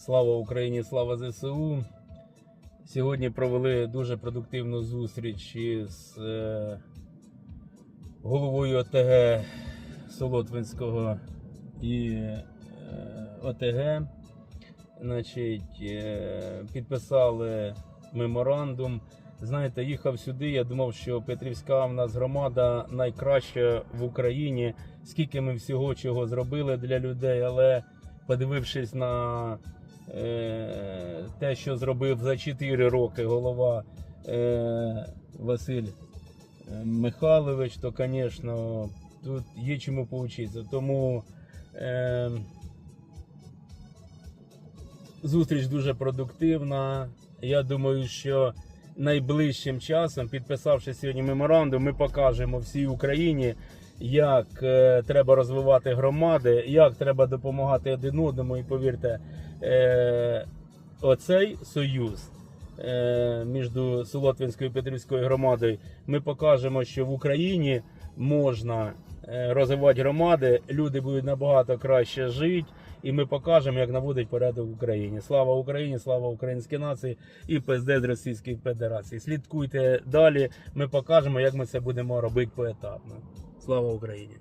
Слава Україні, слава ЗСУ. Сьогодні провели дуже продуктивну зустріч із е, головою ОТГ Солотвинського і е, ОТГ. Значить, е, підписали меморандум. Знаєте, їхав сюди. Я думав, що Петрівська в нас громада найкраща в Україні. Скільки ми всього чого зробили для людей, але подивившись на те, що зробив за 4 роки голова е, Василь е, Михайлович, то, звісно, тут є чому поучитися. Тому е, зустріч дуже продуктивна. Я думаю, що найближчим часом, підписавши сьогодні меморандум, ми покажемо всій Україні, як е, треба розвивати громади, як треба допомагати один одному. І повірте, е, оцей союз е, між Солотвинською і Петрівською громадою, ми покажемо, що в Україні можна е, розвивати громади, люди будуть набагато краще жити. І ми покажемо, як наводить порядок в Україні. Слава Україні, слава українській нації і ПСД з Російської Федерації. Слідкуйте далі. Ми покажемо, як ми це будемо робити поетапно. Слава Україні!